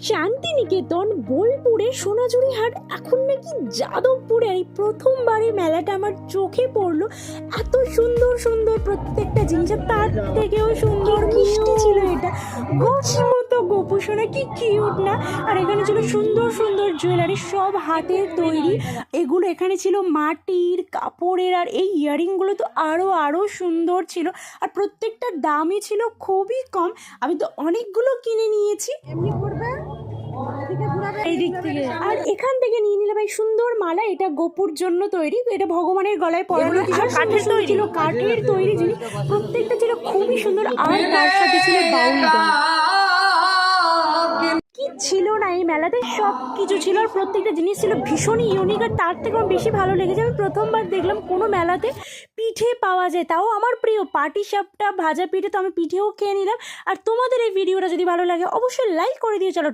শান্তিনিকেতন বোলপুরে সোনাঝুরি হাট এখন নাকি যাদবপুরে এই প্রথমবারে মেলাটা আমার চোখে পড়ল। এত সুন্দর সুন্দর প্রত্যেকটা জিনিস তার থেকেও সুন্দর, মিষ্টি ছিল এটা। গোছি মতো গোপু সোনা, কি কিউট না? আর এখানে ছিল সুন্দর সুন্দর জুয়েলারি সব হাতের তৈরি। এগুলো এখানে ছিল মাটির, কাপড়ের, আর এই ইয়ারিংগুলো তো আরও আরও সুন্দর ছিল। আর প্রত্যেকটা দামই ছিল খুবই কম। আমি তো অনেকগুলো কিনে নিয়েছি। এই দিক থেকে। আর এখান থেকে নিয়ে নিলাম এই সুন্দর মালা এটা গোপুর জন্য তৈরি এটা ভগবানের গলায় পরানো কাঠের তৈরি? ছিল কাঠের তৈরি জিনিস। প্রত্যেকটা ছিল খুবই সুন্দর আর তার সাথে ছিল বাউল গান। কি ছিল না এই মেলাতে? সব কিছু ছিল আর প্রত্যেকটা জিনিস ছিল ভীষণই ইউনিক আর তার থেকে আমার বেশি ভালো লেগেছে। আমি প্রথমবার দেখলাম কোনো মেলাতে পিঠে পাওয়া যায়। তাও আমার প্রিয় পাটি সাপটা ভাজা পিঠে তো আমি পিঠেও খেয়ে নিলাম। আর তোমাদের এই ভিডিওটা যদি ভালো লাগে অবশ্যই লাইক করে দিয়ে চলো